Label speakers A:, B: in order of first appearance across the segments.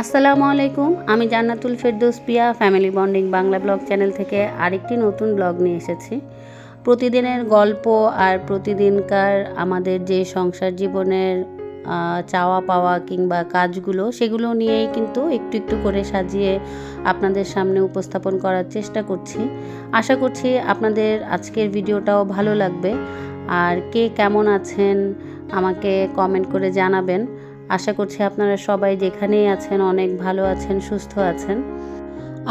A: আসসালামু আলাইকুম, আমি Jannatul Ferdous Piya family bonding Bangla blog channel থেকে আরেকটি নতুন ব্লগ নিয়ে এসেছি। প্রতিদিনের গল্প আর প্রতিদিনকার আমাদের যে সংসার জীবনের চাওয়া পাওয়া কিংবা কাজগুলো, সেগুলো নিয়েই কিন্তু একটু একটু করে সাজিয়ে আপনাদের সামনে উপস্থাপন করার চেষ্টা করছি। আশা করছি আপনাদের আজকের ভিডিওটাও ভালো লাগবে। আর কে কেমন আছেন, আমাকে কমেন্ট করে জানাবেন। আশা করছি আপনারা সবাই যেখানেই আছেন, অনেক ভালো আছেন, সুস্থ আছেন।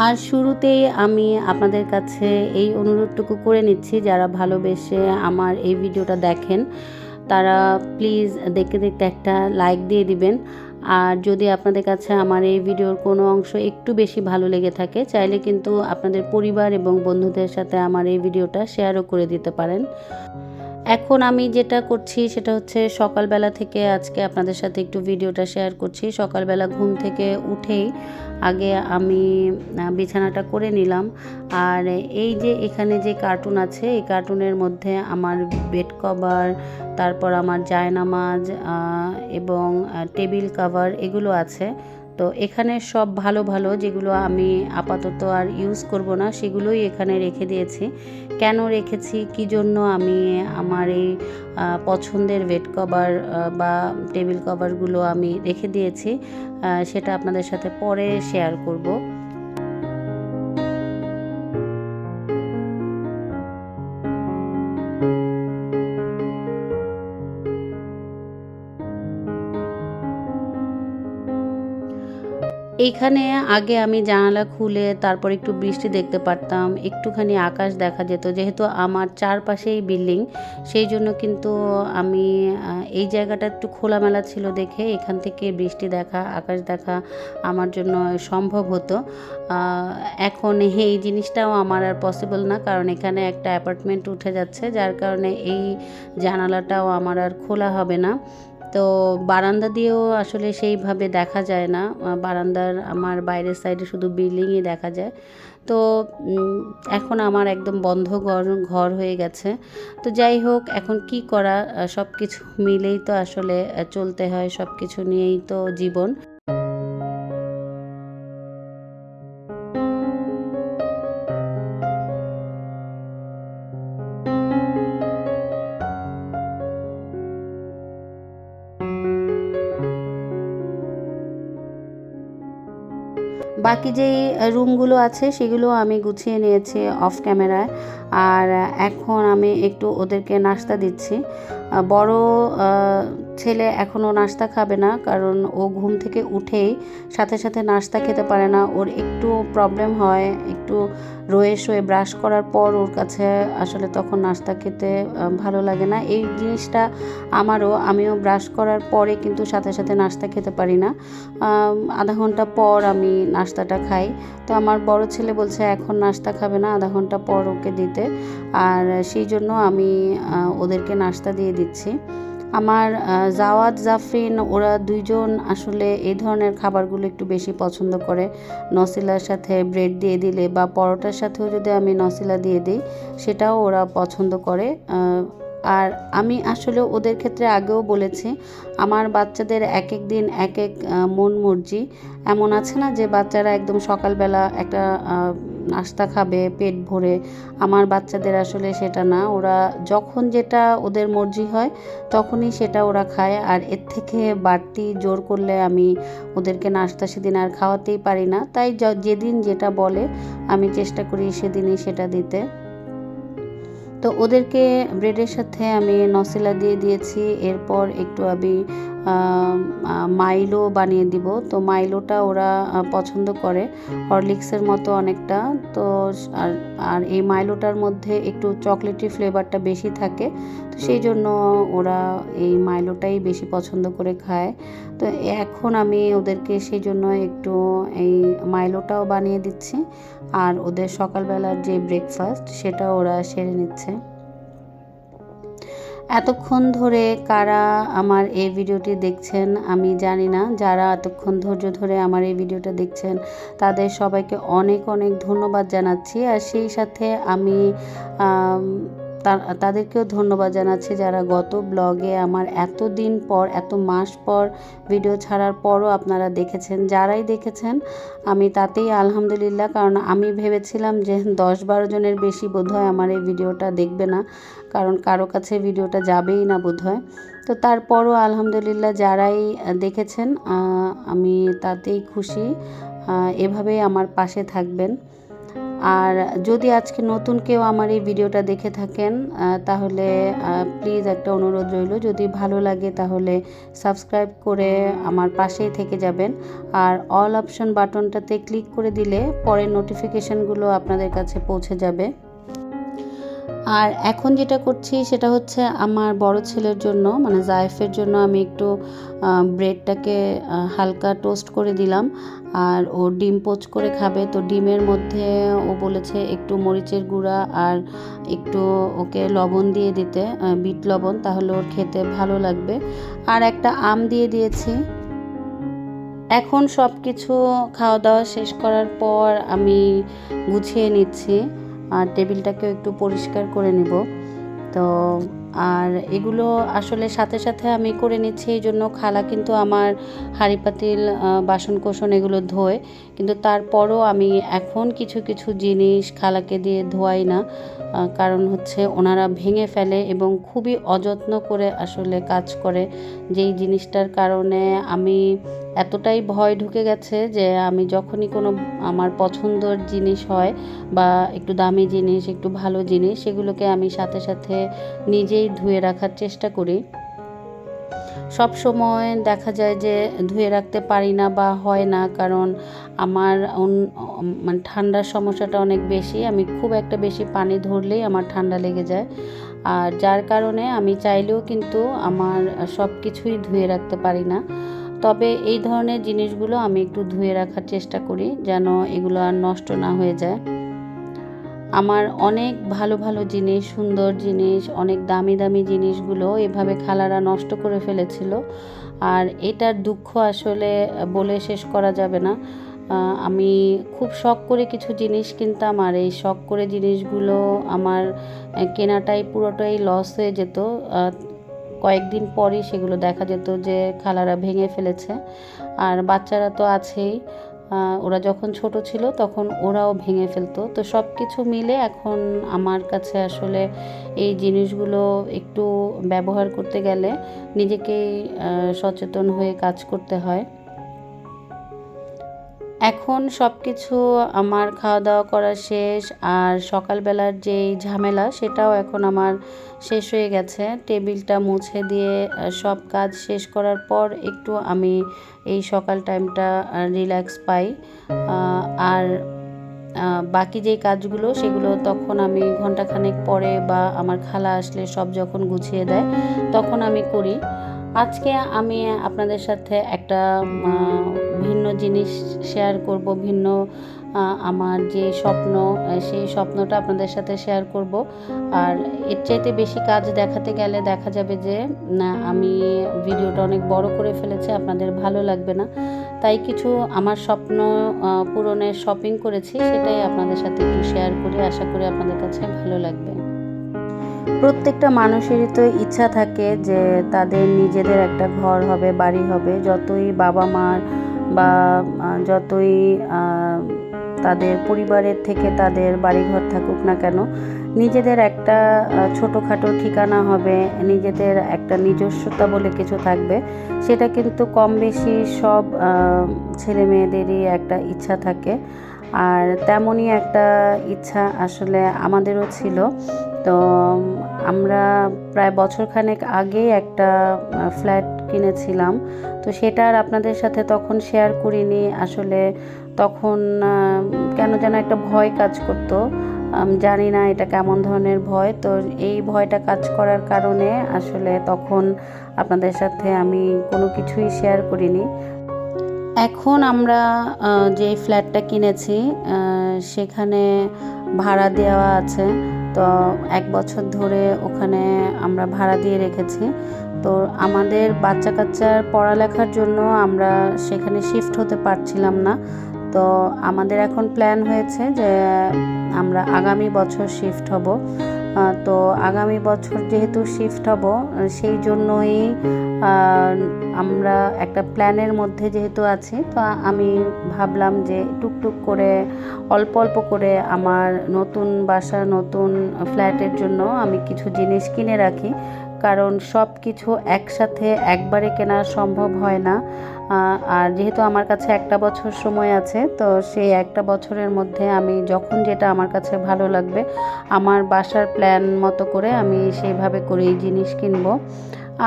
A: আর শুরুতেই আমি আপনাদের কাছে এই অনুরোধটুকু করে নিচ্ছি, যারা ভালোবেসে আমার এই ভিডিওটা দেখেন, তারা প্লিজ দেখতে দেখতে একটা লাইক দিয়ে দিবেন। আর যদি আপনাদের কাছে আমার এই ভিডিওর কোনো অংশ একটু বেশি ভালো লেগে থাকে, চাইলে কিন্তু আপনাদের পরিবার এবং বন্ধুদের সাথে আমার এই ভিডিওটা শেয়ারও করে দিতে পারেন। এখন আমি যেটা করছি সেটা হচ্ছে সকালবেলা থেকে আজকে আপনাদের সাথে একটু ভিডিওটা শেয়ার করছি। সকালবেলা ঘুম থেকে উঠেই আগে আমি বিছানাটা করে নিলাম। আর এই যে এখানে যে কার্টুন আছে, এই কার্টুনের মধ্যে আমার বেড কভার, তারপর আমার জায়নামাজ এবং টেবিল কভার এগুলো আছে। তো এখানে সব ভালো ভালো যেগুলো আমি আপাতত আর ইউজ করব না, সেগুলোই এখানে রেখে দিয়েছি। কেন রেখেছি? কি জন্য আমি আমার এই পছন্দের বেড কভার বা টেবিল কভারগুলো আমি রেখে দিয়েছি সেটা আপনাদের সাথে পরে শেয়ার করব। এইখানে আগে আমি জানালা খুলে তারপর একটু বৃষ্টি দেখতে পারতাম, একটুখানি আকাশ দেখা যেত। যেহেতু আমার চারপাশেই বিল্ডিং, সেই জন্য কিন্তু আমি এই জায়গাটা একটু খোলামেলা ছিল দেখে এখান থেকে বৃষ্টি দেখা, আকাশ দেখা আমার জন্য সম্ভব হতো। এখন এই জিনিসটাও আমার আর পসিবল না, কারণ এখানে একটা অ্যাপার্টমেন্ট উঠে যাচ্ছে, যার কারণে এই জানালাটাও আমার আর খোলা হবে না। তো বারান্দা দিয়েও আসলে সেইভাবে দেখা যায় না। বারান্দার আমার বাইরের সাইডে শুধু বিল্ডিংই দেখা যায়। তো এখন আমার একদম বন্ধ ঘর ঘর হয়ে গেছে। তো যাই হোক, এখন কি করা? সব কিছু মিলেই তো আসলে চলতে হয়। সব কিছু নিয়েই তো জীবন। বাকি যেই রুমগুলো আছে সেগুলো আমি গুছিয়ে নিয়েছি অফ ক্যামেরায় আর এখন আমি একটু ওদেরকে নাস্তা দিচ্ছি। বড়ো ছেলে এখনও নাস্তা খাবে না, কারণ ও ঘুম থেকে উঠেই সাথে সাথে নাস্তা খেতে পারে না। ওর একটু প্রবলেম হয়, একটু রয়ে শোয়ে ব্রাশ করার পর ওর কাছে আসলে তখন নাস্তা খেতে ভালো লাগে না। এই জিনিসটা আমারও, আমিও ব্রাশ করার পরে কিন্তু সাথে সাথে নাস্তা খেতে পারি না। আধা ঘণ্টা পর আমি নাস্তাটা খাই। তো আমার বড় ছেলে বলছে, এখন নাস্তা খাবে না, আধা ঘণ্টা পর ওকে দিতে। আর সেই জন্য আমি ওদেরকে নাস্তা দিয়ে দিচ্ছি। আমার জাওয়াদ, জাফরিন, ওরা দুইজন আসলে এই ধরনের খাবারগুলো একটু বেশি পছন্দ করে। নসিলার সাথে ব্রেড দিয়ে দিলে বা পরোটার সাথেও যদি আমি নসিলা দিয়ে দিই, সেটাও ওরা পছন্দ করে। আর আমি আসলে ওদের ক্ষেত্রে আগেও বলেছি, আমার বাচ্চাদের এক এক দিন এক এক মন মর্জি। এমন আছে না যে বাচ্চারা একদম সকালবেলা একটা নাস্তা খাবে, পেট ভরে। আমার বাচ্চাদের আসলে সেটা না। ওরা যখন যেটা ওদের মর্জি হয়, তখনই সেটা ওরা খায়। আর এর থেকে বাড়তি জোর করলে আমি ওদেরকে নাস্তা সেদিন আর খাওয়াতেই পারি না। তাই যেদিন যেটা বলে, আমি চেষ্টা করি সেদিনই সেটা দিতে। তো ওদেরকে ব্রেডের সাথে আমি নসিলা দিয়ে দিয়েছি। এরপর একটু আমি মাইলো বানিয়ে দিব। তো মাইলোটা ওরা পছন্দ করে হরলিক্সের মতো অনেকটা। তো আর আর এই মাইলোটার মধ্যে একটু চকলেটি ফ্লেভারটা বেশি থাকে। তো সেই জন্য ওরা এই মাইলোটাই বেশি পছন্দ করে খায়। তো এখন আমি ওদেরকে সেই জন্য একটু এই মাইলোটাও বানিয়ে দিচ্ছি। আর ওদের সকালবেলার যে ব্রেকফাস্ট সেটা ওরা সেরে নিচ্ছে। এতক্ষণ ধরে কারা আমার এই ভিডিওটি দেখছেন, আমি জানি না। যারা এতক্ষণ ধৈর্য ধরে আমার এই ভিডিওটা দেখছেন, তাদের সবাইকে অনেক অনেক ধন্যবাদ জানাচ্ছি। আর সেই সাথে আমি তাদেরকেও ধন্যবাদ জানাচ্ছি যারা গত ব্লগে আমার এত দিন পর, এত মাস পর ভিডিও ছাড়ার পরও আপনারা দেখেছেন। যারাই দেখেছেন, আমি তাতেই আলহামদুলিল্লাহ, কারণ আমি ভেবেছিলাম যে দশ বারো জনের বেশি বোধহয় আমার এই ভিডিওটা দেখবে না, কারণ কারও কাছে ভিডিওটা যাবেই না বোধহয়। তো তারপরও আলহামদুলিল্লাহ যারাই দেখেছেন আমি তাতেই খুশি এভাবেই আমার পাশে থাকবেন। আর যদি আজকে নতুন কেউ আমার এই ভিডিওটা দেখে থাকেন তাহলে প্লিজ একটা অনুরোধ রইল। যদি ভালো লাগে তাহলে সাবস্ক্রাইব করে আমার পাশেই থেকে যাবেন। আর অল অপশন বাটনটাতে ক্লিক করে দিলে পরের নোটিফিকেশানগুলো আপনাদের কাছে পৌঁছে যাবে। আর এখন যেটা করছি সেটা হচ্ছে আমার বড় ছেলের জন্য মানে জায়েফের জন্য আমি একটু ব্রেডটাকে হালকা টোস্ট করে দিলাম। আর ও ডিম পোচ করে খাবে। তো ডিমের মধ্যে ও বলেছে একটু মরিচের গুঁড়া আর একটু ওকে লবণ দিয়ে দিতে বিট লবণ, তাহলে ওর খেতে ভালো লাগবে। আর একটা আম দিয়ে দিয়েছি। এখন সব কিছু খাওয়া দাওয়া শেষ করার পর আমি গুছিয়ে নিচ্ছি। আর টেবিলটাকেও একটু পরিষ্কার করে নেব। তো আর এগুলো আসলে সাথে সাথে আমি করে নিচ্ছি এই জন্য খালা কিন্তু আমার হাঁড়ি পাতিল আহ, বাসন কোসন এগুলো ধোয়। কিন্তু তারপরও আমি এখন কিছু কিছু জিনিস খালাকে দিয়ে ধোয়াই না কারণ হচ্ছে ওনারা ভেঙে ফেলে এবং খুবই অযত্ন করে আসলে কাজ করে। যেই জিনিসটার কারণে আমি এতটাই ভয় ঢুকে গেছে যে আমি যখনই কোনো আমার পছন্দর জিনিস হয় বা একটু দামি জিনিস, একটু ভালো জিনিস, সেগুলোকে আমি সাথে সাথে নিজেই ধুয়ে রাখার চেষ্টা করি। সব সময় দেখা যায় যে ধুয়ে রাখতে পারি না বা হয় না, কারণ আমার মানে ঠান্ডার সমস্যাটা অনেক বেশি। আমি খুব একটা বেশি পানি ধরলেই আমার ঠান্ডা লেগে যায়। আর যার কারণে আমি চাইলেও কিন্তু আমার সব কিছুই ধুয়ে রাখতে পারি না। তবে এই ধরনের জিনিসগুলো আমি একটু ধুয়ে রাখার চেষ্টা করি যেন এগুলো আর নষ্ট না হয়ে যায়। আমার অনেক ভালো ভালো জিনিস, সুন্দর জিনিস, অনেক দামি দামি জিনিসগুলো এভাবে খালারা নষ্ট করে ফেলেছিল। আর এটার দুঃখ আসলে বলে শেষ করা যাবে না। আমি খুব শখ করে কিছু জিনিস কিনতাম আর এই শখ করে জিনিসগুলো আমার কেনাটাই পুরোটাই লস হয়ে যেত। কয়েকদিন পরই সেগুলো দেখা যেত যে খালারা ভেঙে ফেলেছে। আর বাচ্চারা তো আছেই। ওরা যখন ছোট ছিল তখন ওরাও ভেঙে ফেলতো। তো সব কিছু মিলে এখন আমার কাছে আসলে এই জিনিসগুলো একটু ব্যবহার করতে গেলে নিজেকেই সচেতন হয়ে কাজ করতে হয়। এখন সব কিছু আমার খাওয়া দাওয়া করা শেষ, আর সকালবেলার যেই ঝামেলা সেটাও এখন আমার শেষ হয়ে গেছে। টেবিলটা মুছে দিয়ে সব কাজ শেষ করার পর একটু আমি এই সকাল টাইমটা রিল্যাক্স পাই। আর বাকি যেই কাজগুলো সেগুলো তখন আমি ঘন্টাখানেক পরে বা আমার খালা আসলে সব যখন গুছিয়ে দেয় তখন আমি করি। আজকে আমি আপনাদের সাথে একটা জিনিস শেয়ার করব, ভিন্ন আমার যে স্বপ্ন সেই স্বপ্নটা আপনাদের সাথে শেয়ার করব। আর এর চাইতে বেশি কাজ দেখাতে গেলে দেখা যাবে যে আমি ভিডিওটা অনেক বড় করে ফেলেছি, আপনাদের ভালো লাগবে না। তাই কিছু আমার স্বপ্ন পূরণের শপিং করেছি, সেটাই আপনাদের সাথে একটু শেয়ার করি, আশা করি আপনাদের কাছে ভালো লাগবে। প্রত্যেকটা মানুষেরই তো ইচ্ছা থাকে যে, তাদের নিজেদের একটা ঘর হবে, বাড়ি হবে। যতই বাবা মার বা যতই তাদের পরিবারের থেকে তাদের বাড়িঘর থাকুক না কেন, নিজেদের একটা ছোটোখাটো ঠিকানা হবে, নিজেদের একটা নিজস্বতা বলে কিছু থাকবে, সেটা কিন্তু কম বেশি সব ছেলে মেয়েদেরই একটা ইচ্ছা থাকে। আর তেমনই একটা ইচ্ছা আসলে আমাদেরও ছিল তো আমরা প্রায় বছরখানেক আগে একটা ফ্ল্যাট কিনেছিলাম। তো সেটা আর আপনাদের সাথে তখন শেয়ার করিনি। আসলে তখন কেন যেন একটা ভয় কাজ করতো। আমি জানি না এটা কেমন ধরনের ভয়। তো এই ভয়টা কাজ করার কারণে আসলে তখন আপনাদের সাথে আমি কোনো কিছুই শেয়ার করিনি। এখন আমরা যে ফ্ল্যাটটা কিনেছি সেখানে ভাড়া দেওয়া আছে। তো এক বছর ধরে ওখানে আমরা ভাড়া দিয়ে রেখেছি। তো আমাদের বাচ্চা কাচ্চার পড়ালেখার জন্য আমরা সেখানে শিফট হতে পারছিলাম না। তো আমাদের এখন প্ল্যান হয়েছে যে আমরা আগামী বছর শিফট হব। তো আগামী বছর যেহেতু শিফট হব সেই জন্যই আমরা একটা প্ল্যানের মধ্যে যেহেতু আছি, তো আমি ভাবলাম যে টুকটুক করে, অল্প অল্প করে আমার নতুন বাসা নতুন ফ্ল্যাটের জন্য আমি কিছু জিনিস কিনে রাখি। কারণ সব কিছু একসাথে একবারে কেনা সম্ভব হয় না। আর যেহেতু আমার কাছে একটা বছর সময় আছে, তো সেই একটা বছরের মধ্যে আমি যখন যেটা আমার কাছে ভালো লাগবে, আমার বাসার প্ল্যান মতো করে আমি সেইভাবে করেই জিনিস কিনবো।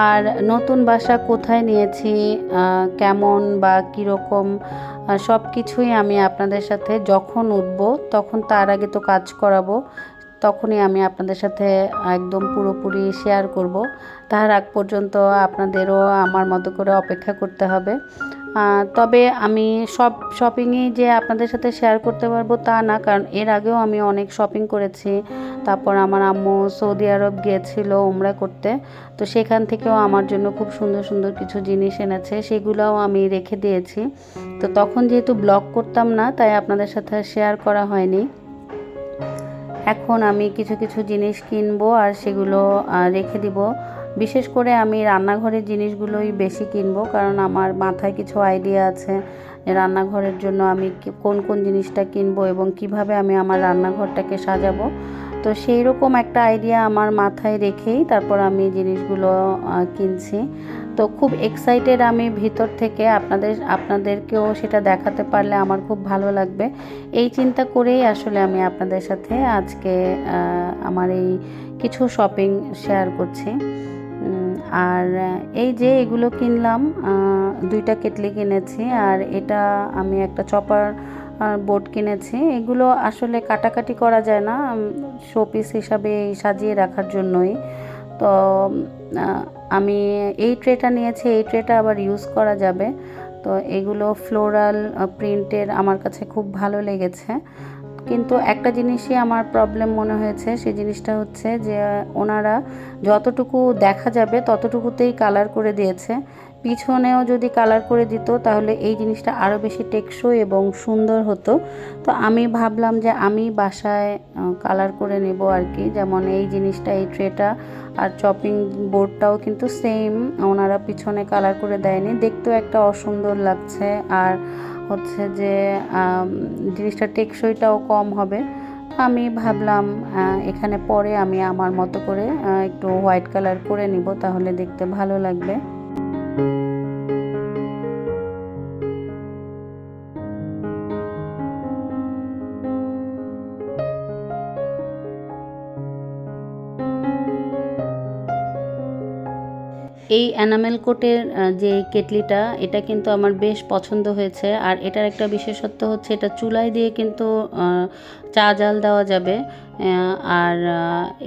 A: আর নতুন বাসা কোথায় নিয়েছি কেমন বা কীরকম সব কিছুই আমি আপনাদের সাথে যখন উঠব, তখন তার আগে তো কাজ করাবো। তখনই আমি আপনাদের সাথে একদম পুরোপুরি শেয়ার করব। তার আগ পর্যন্ত আপনাদেরও আমার মতো করে অপেক্ষা করতে হবে। তবে আমি সব শপিংই যে আপনাদের সাথে শেয়ার করতে পারব তা না, কারণ এর আগেও আমি অনেক শপিং করেছি। তারপর আমার আম্মু সৌদি আরব গিয়েছিল ওমরা করতে। তো সেখান থেকেও আমার জন্য খুব সুন্দর সুন্দর কিছু জিনিস এনেছে, সেগুলোও আমি রেখে দিয়েছি। তো তখন যেহেতু ব্লগ করতাম না, তাই আপনাদের সাথে শেয়ার করা হয়নি। এখন আমি কিছু কিছু জিনিস কিনবো আর সেগুলো রেখে দিব। বিশেষ করে আমি রান্নাঘরের জিনিসগুলোই বেশি কিনবো, কারণ আমার মাথায় কিছু আইডিয়া আছে রান্নাঘরের জন্য আমি কোন কোন জিনিসটা কিনবো এবং কীভাবে আমি আমার রান্নাঘরটাকে সাজাবো। তো সেই রকম একটা আইডিয়া আমার মাথায় রেখেই তারপর আমি জিনিসগুলো কিনছি। তো খুব এক্সাইটেড আমি ভিতর থেকে আপনাদের, আপনাদেরকেও সেটা দেখাতে পারলে আমার খুব ভালো লাগবে। এই চিন্তা করেই আসলে আমি আপনাদের সাথে আজকে আমার এই কিছু শপিং শেয়ার করছি। আর এই যে এগুলো কিনলাম দুইটা কেটলি কিনেছি আর এটা আমি একটা চপার বোর্ড কিনেছি। এগুলো আসলে কাটাকাটি করা যায় না শোপিস হিসাবে সাজিয়ে রাখার জন্যই। তো আমি এই ট্রেটা নিয়েছি, এই ট্রেটা আবার ইউজ করা যাবে। তো এগুলো ফ্লোরাল প্রিন্টের আমার কাছে খুব ভালো লেগেছে। কিন্তু একটা জিনিসই আমার প্রবলেম মনে হয়েছে সেই জিনিসটা হচ্ছে যে, ওনারা যতটুকু দেখা যাবে ততটুকুতেই কালার করে দিয়েছে। পিছনেও যদি কালার করে দিত, তাহলে এই জিনিসটা আরও বেশি টেকসই এবং সুন্দর হতো। তো আমি ভাবলাম যে আমি বাসায় কালার করে নেব আর কি। যেমন এই জিনিসটা, এই ট্রেটা আর চপিং বোর্ডটাও কিন্তু সেম ওনারা পিছনে কালার করে দেয়নি। দেখতেও একটা অসুন্দর লাগছে। আর হচ্ছে যে জিনিসটা টেকসইটাও কম হবে। আমি ভাবলাম এখানে পরে আমি আমার মতো করে একটু হোয়াইট কালার করে নিব, তাহলে দেখতে ভালো লাগবে। এই অ্যানামেল কোটের যে কেটলিটা, এটা কিন্তু আমার বেশ পছন্দ হয়েছে। আর এটার একটা বিশেষত্ব হচ্ছে, এটা চুলায় দিয়ে কিন্তু চা জাল দেওয়া যাবে আর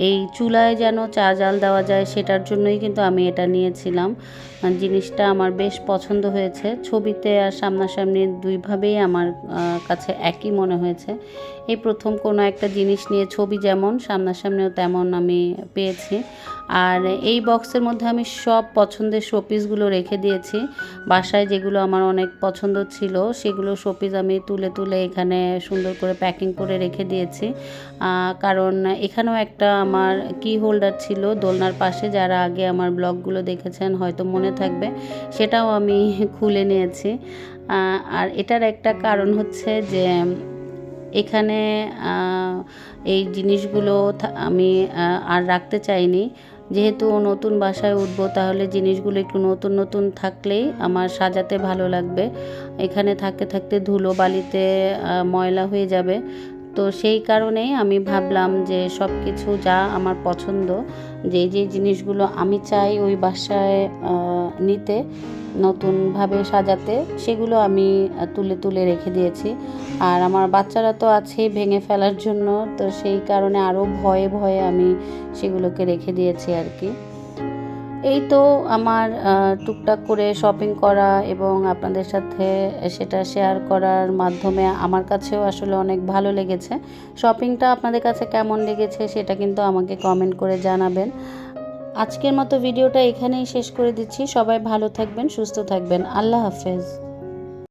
A: এই চুলায় যেন চা জাল দেওয়া যায় সেটার জন্যই কিন্তু আমি এটা নিয়েছিলাম। জিনিসটা আমার বেশ পছন্দ হয়েছে। ছবিতে আর সামনাসামনি দুইভাবেই আমার কাছে একই মনে হয়েছে। এই প্রথম কোনো একটা জিনিস নিয়ে ছবি যেমন, সামনাসামনিও তেমন আমি পেয়েছি। আর এই বক্সের মধ্যে আমি সব পছন্দের শোপিসগুলো রেখে দিয়েছি। বাসায় যেগুলো আমার অনেক পছন্দ ছিল, সেগুলো শোপিস আমি তুলে তুলে এখানে সুন্দর করে প্যাকিং করে রেখে দিয়েছি। কারণ এখানেও একটা আমার কি হোল্ডার ছিল দোলনার পাশে, যারা আগে আমার ব্লগগুলো দেখেছেন হয়তো মনে থাকবে, সেটাও আমি খুলে নিয়েছি। আর এটার একটা কারণ হচ্ছে যে এখানে এই জিনিসগুলো আমি আর রাখতে চাইনি। যেহেতু নতুন বাসায় উঠবো, তাহলে জিনিসগুলো একটু নতুন নতুন থাকলেই আমার সাজাতে ভালো লাগবে। এখানে থাকতে থাকতে ধুলো বালিতে ময়লা হয়ে যাবে। তো সেই কারণেই আমি ভাবলাম যে সব কিছু যা আমার পছন্দ যে যে জিনিসগুলো আমি চাই ওই বাসায় নিতে, নতুনভাবে সাজাতে, সেগুলো আমি তুলে তুলে রেখে দিয়েছি। আর আমার বাচ্চারা তো আছেই ভেঙে ফেলার জন্য, তো সেই কারণে আরও ভয়ে ভয়ে আমি সেগুলোকে রেখে দিয়েছি আর কি। এই তো আমার টুকটাক করে শপিং করা এবং আপনাদের সাথে সেটা শেয়ার করার মাধ্যমে আমার কাছেও আসলে অনেক ভালো লেগেছে। শপিংটা আপনাদের কাছে কেমন লেগেছে সেটা কিন্তু আমাকে কমেন্ট করে জানাবেন। আজকের মতো ভিডিওটা এখানেই শেষ করে দিচ্ছি। সবাই ভালো থাকবেন, সুস্থ থাকবেন। আল্লাহ হাফেজ।